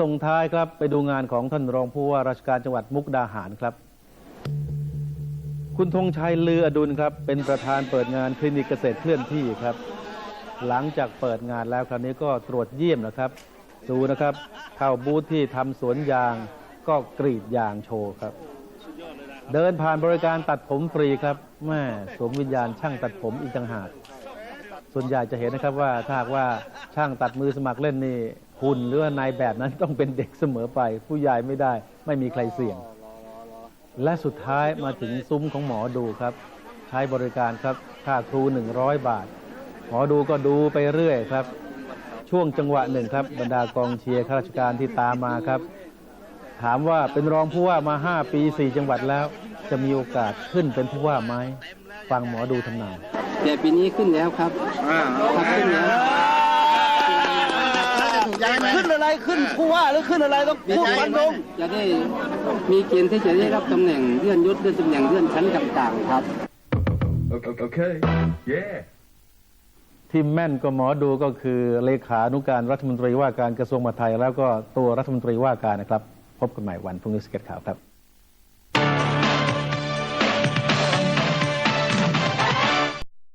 ส่งท้ายครับไปดูงานของท่านรองผู้ว่าราชการจังหวัดมุกดาหารครับ คุณธงชัยลืออดุลครับ เป็นประธานเปิดงานคลินิกเกษตรเคลื่อนที่ครับ หลังจากเปิดงานแล้วคราวนี้ก็ตรวจเยี่ยมนะครับ ดูนะครับ เข้าบูธที่ทำสวนยางก็กรีดยางโชว์ครับ เดินผ่านบริการตัดผมฟรีครับแม่สวมวิญญาณช่างตัดผมอีกต่างหาก ส่วนใหญ่จะเห็นนะครับว่าถ้าว่าช่างตัดมือสมัครเล่นนี่ หุ่นหรือว่านายแบบนั้นต้องเป็นเด็กเสมอไป ผู้ใหญ่ไม่ได้ ไม่มีใครเสี่ยง และสุดท้ายมาถึงซุ้มของหมอดูครับ ใช้บริการครับค่าครู 100 บาท หมอดูก็ดูไปเรื่อยครับ ช่วงจังหวะหนึ่งครับ บรรดากองเชียร์ข้าราชการที่ตามมาครับ ถามว่าเป็นรองผู้ว่ามา 5 ปี 4 จังหวัดแล้ว จะมีโอกาสขึ้นเป็นผู้ว่าไหมฟังหมอดูทำนายแต่ปีนี้ขึ้นแล้วครับ ครับขึ้นแล้วขึ้ นอะไรขึ้นผู้ว่าหรือขึ้นอะไรต้องพูดฟันธงจะได้มีเกณฑ์ที่จะได้รับตำแหน่งเลื่อนยศเลื่อนตำแหน่งเลื่อนชั้นต่างๆครับ Okay. Yeah. ที่แม่นก็หมอดูก็คือเลขานุการรัฐมนตรีว่าการกระทรวงมหาดไทย แล้วก็ตัวรัฐมนตรีว่าการนะครับ พบกันใหม่วันพรุ่งนี้สเก็ตข่าวครับ